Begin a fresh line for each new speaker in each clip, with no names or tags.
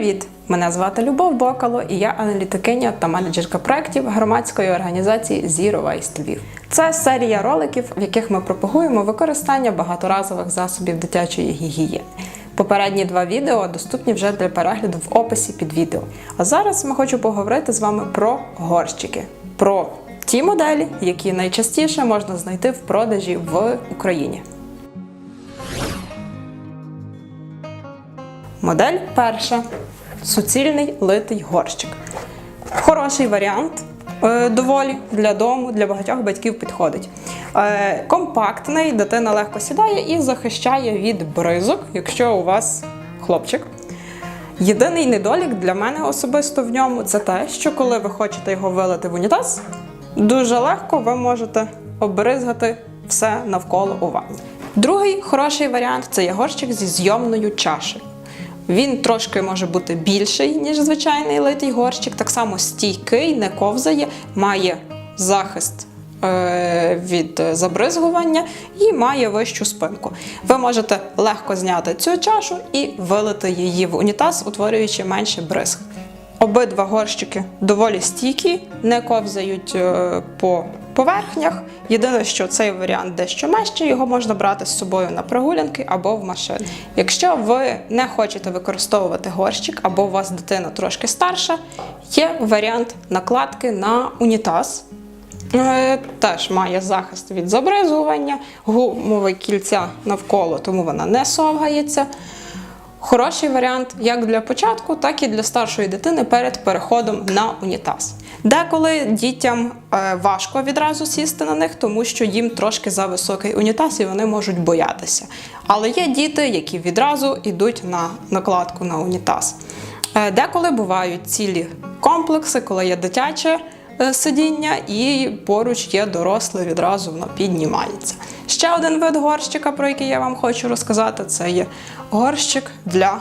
Привіт! Мене звати Любов Бокало, і я аналітикиня та менеджерка проєктів громадської організації Zero Waste Львів. Це серія роликів, в яких ми пропагуємо використання багаторазових засобів дитячої гігієни. Попередні два відео доступні вже для перегляду в описі під відео. А зараз ми хочу поговорити з вами про горщики, про ті моделі, які найчастіше можна знайти в продажі в Україні. Модель перша суцільний литий горщик. Хороший варіант, е, доволі для дому, для багатьох батьків підходить. Е, компактний, дитина легко сідає і захищає від бризок, якщо у вас хлопчик. Єдиний недолік для мене особисто в ньому це те, що коли ви хочете його вилити в унітаз, дуже легко ви можете обризгати все навколо у ванні. Другий хороший варіант це є горщик зі зйомною чашею. Він трошки може бути більший, ніж звичайний литий горщик, так само стійкий, не ковзає, має захист е, від забризгування і має вищу спинку. Ви можете легко зняти цю чашу і вилити її в унітаз, утворюючи менше бризг. Обидва горщики доволі стійкі, не ковзають е, по поверхнях. Єдине, що цей варіант дещо мещий, його можна брати з собою на прогулянки або в машину. Якщо ви не хочете використовувати горщик, або у вас дитина трошки старша, є варіант накладки на унітаз. Е, Теж має захист від забризгування, гумове кільця навколо, тому вона не совгається. Хороший варіант як для початку, так і для старшої дитини перед переходом на унітаз. Деколи дітям е, важко відразу сісти на них, тому що їм трошки за високий унітаз і вони можуть боятися. Але є діти, які відразу йдуть на накладку на унітаз. Е, Деколи бувають цілі комплекси, коли є дитяче е, сидіння, і поруч є доросле, відразу воно піднімається. Ще один вид горщика, про який я вам хочу розказати, це є горщик для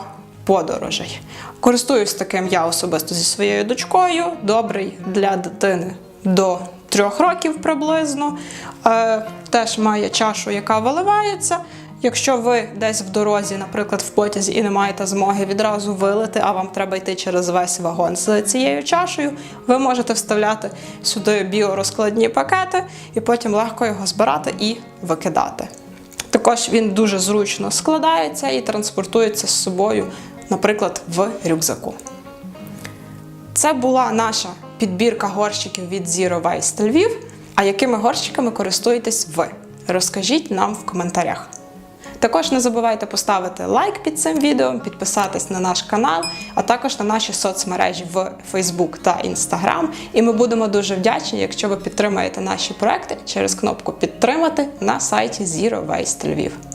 подорожей. Користуюсь таким я особисто зі своєю дочкою. Добрий для дитини до трьох років приблизно. Е, теж має чашу, яка виливається. Якщо ви десь в дорозі, наприклад, в потязі і не маєте змоги відразу вилити, а вам треба йти через весь вагон з цією чашею, ви можете вставляти сюди біорозкладні пакети і потім легко його збирати і викидати. Також він дуже зручно складається і транспортується з собою, наприклад, в рюкзаку. Це була наша підбірка горщиків від Zero Waste Львів. А якими горщиками користуєтесь ви? Розкажіть нам в коментарях. Також не забувайте поставити лайк під цим відео, підписатись на наш канал, а також на наші соцмережі в Facebook та Instagram. І ми будемо дуже вдячні, якщо ви підтримаєте наші проекти через кнопку Підтримати на сайті Zero Waste Львів.